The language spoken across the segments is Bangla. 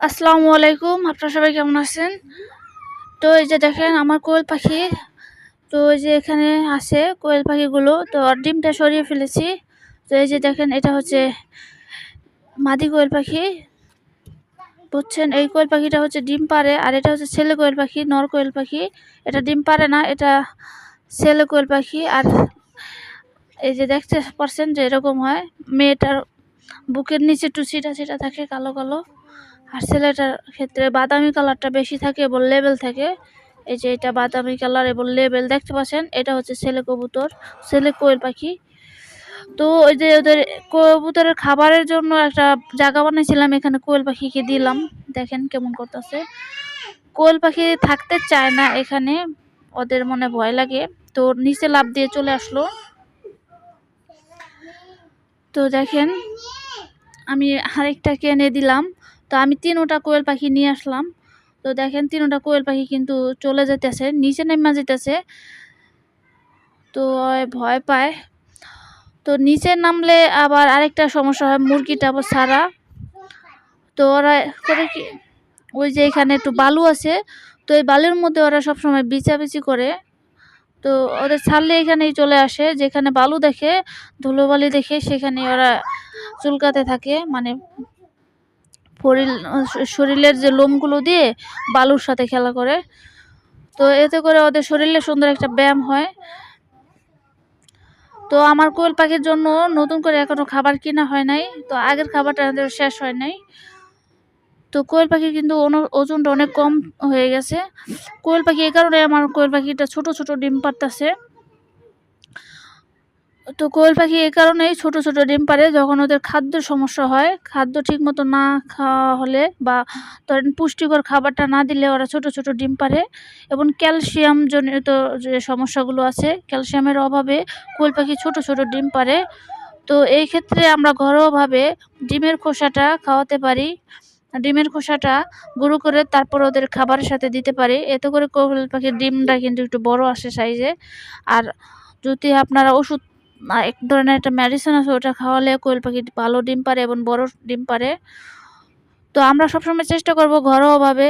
আসসালামু আলাইকুম, আপনারা সবাই কেমন আছেন? তো এই যে দেখেন আমার কোয়েল পাখি, তো এই যে এখানে আছে কোয়েল পাখিগুলো, তো ডিমটা সরিয়ে ফেলেছি। তো এই যে দেখেন, এটা হচ্ছে মাদি কোয়েল পাখি। বুঝছেন, এই কোয়েল পাখিটা হচ্ছে ডিম পারে আর এটা হচ্ছে ছেলে কোয়েল পাখি, নর কোয়েল পাখি। এটা ডিম পারে না, এটা ছেলে কোয়েল পাখি। আর এই যে দেখতে পারছেন যে এরকম হয়, মেয়েটার বুকের নিচে একটু ছিটা থাকে কালো কালো। আর ছেলেটার ক্ষেত্রে বাদামি কালারটা বেশি থাকে এবং লেবেল থাকে। এই যে এটা বাদামি কালার এবং লেবেল দেখতে পাচ্ছেন, এটা হচ্ছে ছেলে কবুতর, ছেলে কোয়েল পাখি। তো ওই যে ওদের কবুতরের খাবারের জন্য একটা জায়গা বানিয়েছিলাম, এখানে কোয়েল পাখিকে দিলাম। দেখেন কেমন করতেছে। কোয়েল পাখি থাকতে চায় না এখানে, ওদের মনে ভয় লাগে। তো নিচে লাভ দিয়ে চলে আসলো। তো দেখেন, আমি আরেকটাকে এনে দিলাম। তো আমি তিনোটা কোয়েল পাখি নিয়ে আসলাম। তো দেখেন তিনোটা কোয়েল পাখি কিন্তু চলে যেতেছে নিচে নেমা যেতেছে তো ভয় পায়। তো নিচে নামলে আবার আরেকটা সমস্যা হয় মুরগিটা আবার সারা তো ওরা করে কি, ওই যে এখানে একটু বালু আছে, তো এই বালুর মধ্যে ওরা সবসময় বিচাবিচি করে। তো ওদের ছাড়লে এখানেই চলে আসে, যেখানে বালু দেখে, ধুলোবালি দেখে সেখানে ওরা চুলকাতে থাকে মানে শরীরের যে লোমগুলো দিয়ে বালুর সাথে খেলা করে। তো এতে করে ওদের শরীরে সুন্দর একটা ব্যায়াম হয়। তো আমার কোয়েল পাখির জন্য নতুন করে এখনও খাবার কিনা হয় নাই। তো আগের খাবারটা আমাদের শেষ হয় নাই। তো কোয়েল পাখির কিন্তু ওজনটা অনেক কম হয়ে গেছে। কোয়েল পাখি এই কারণে আমার কোয়েল পাখিটা ছোট ছোট ডিম পারতেছে তো কোয়েল পাখি এই কারণেই ছোট ছোট ডিম পারে যখন ওদের খাদ্যের সমস্যা হয়, খাদ্য ঠিক মতো না খাওয়া হলে বা ধরেন পুষ্টিকর খাবারটা না দিলে ওরা ছোট ছোট ডিম পারে এবং ক্যালসিয়াম জনিত যে সমস্যাগুলো আছে, ক্যালসিয়ামের অভাবে কোয়েল পাখি ছোট ছোট ডিম পারে তো এই ক্ষেত্রে আমরা ঘরোয়াভাবে ডিমের খোসাটা খাওয়াতে পারি। ডিমের খোসাটা গুঁড়ো করে তারপর ওদের খাবারের সাথে দিতে পারি। এতে করে কোয়েল পাখির ডিমটা কিন্তু একটু বড় আসে সাইজে আর যদি আপনারা ওষুধ এক ধরনের একটা মেডিসিন আছে, ওটা খাওয়ালে কোয়েল পাখি ভালো ডিম পারে এবং বড় ডিম পারে। তো আমরা সবসময় চেষ্টা করব ঘরোয়াভাবে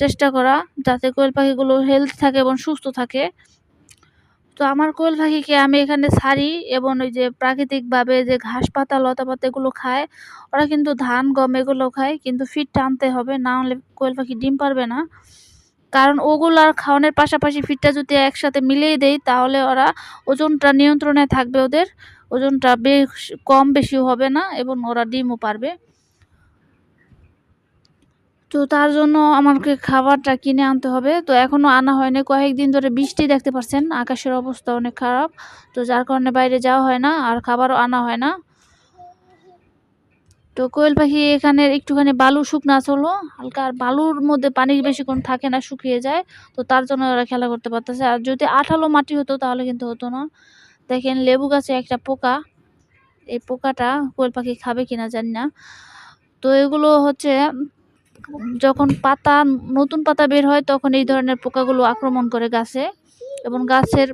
চেষ্টা করা, যাতে কোয়েল পাখিগুলো হেলথ থাকে এবং সুস্থ থাকে। তো আমার কোয়েল পাখিকে আমি এখানে ছাড়ি এবং ওই যে প্রাকৃতিকভাবে যে ঘাস পাতা লতা পাতা এগুলো খায়, ওরা কিন্তু ধান, গম এগুলো খায়, কিন্তু ফিট টানতে হবে, না হলে কোয়েল পাখি ডিম পারবে না। কারণ ওগুলার খাওয়ানোর পাশাপাশি ফিটটা যদি একসাথে মিলিয়ে দেই, তাহলে ওরা ওজনটা নিয়ন্ত্রণে থাকবে ওদের, ওজনটা বেশ কম বেশিও হবে না এবং ওরা ডিমও পারবে। তো তার জন্য আমাকে খাবারটা কিনে আনতে হবে। তো এখনও আনা হয়নি, কয়েকদিন ধরে বৃষ্টি দেখতে পাচ্ছেন আকাশের অবস্থা অনেক খারাপ, তো যার কারণে বাইরে যাওয়া হয় না, আর খাবারও আনা হয় না। তো কোয়েল পাখি এখানে একটুখানি বালু শুকনা হলো, হালকা আর বালুর মধ্যে পানি বেশিক্ষণ থাকে না, শুকিয়ে যায়, তো তার জন্য ওরা খেলা করতে পারতেছে। আর যদি আঠালো মাটি হতো তাহলে কিন্তু হতো না। দেখেন লেবু গাছে একটা পোকা, এই পোকাটা কোয়েল পাখি খাবে কিনা জানি না। তো এগুলো হচ্ছে, যখন পাতা, নতুন পাতা বের হয় তখন এই ধরনের পোকাগুলো আক্রমণ করে গাছে এবং গাছের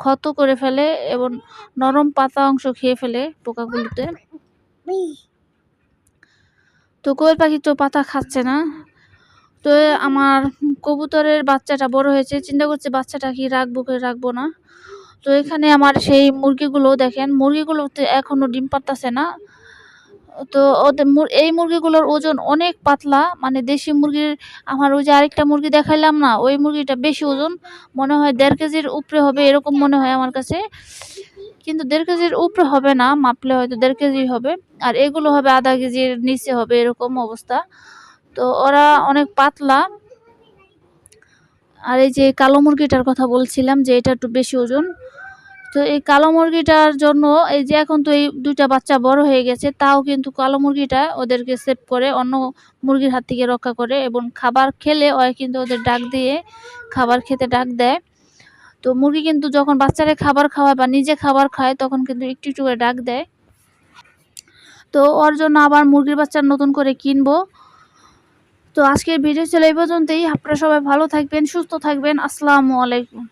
ক্ষত করে ফেলে এবং নরম পাতা অংশ খেয়ে ফেলে পোকাগুলোতে। তো কোয়েল পাখি তো পাতা খাচ্ছে না। তো আমার কবুতরের বাচ্চাটা বড় হয়েছে, চিন্তা করছে বাচ্চাটা কি রাখব কি রাখব না। তো এখানে আমার সেই মুরগিগুলো দেখেন, মুরগিগুলোতে এখনও ডিম পারতেছে না। তো ওদের এই মুরগিগুলোর ওজন অনেক পাতলা মানে দেশি মুরগির, আমার ওই যে আরেকটা মুরগি দেখাইলাম না, ওই মুরগিটা বেশি ওজন, মনে হয় দেড় কেজির উপরে হবে এরকম মনে হয় আমার কাছে। কিন্তু দেড় কেজির উপরে হবে না, মাপলে হয়তো দেড় কেজি হবে, আর এগুলো হবে আধা কেজির নিচে হবে এরকম অবস্থা। তো ওরা অনেক পাতলা। আর এই যে কালো মুরগিটার কথা বলছিলাম যে এটা একটু বেশি ওজন তো এই কালো মুরগিটার জন্য এই যে এখন তো এই দুইটা বাচ্চা বড় হয়ে গেছে, তাও কিন্তু কালো মুরগিটা ওদেরকে সেভ করে, অন্য মুরগির হাত থেকে রক্ষা করে এবং খাবার খেলে ওই কিন্তু ওদের ডাক দিয়ে খাবার খেতে ডাক দেয়। তো মুরগি কিন্তু যখন বাচ্চারা খাবার খাওয়ায় বা নিজে খাবার খায়, তখন কিন্তু একটু একটু করে ডাক দেয়। তো ওর জন্য আবার মুরগির বাচ্চা নতুন করে কিনবো। তো আজকের ভিডিও ছিল এই পর্যন্তই। আপনারা সবাই ভালো থাকবেন, সুস্থ থাকবেন। আসসালামু আলাইকুম।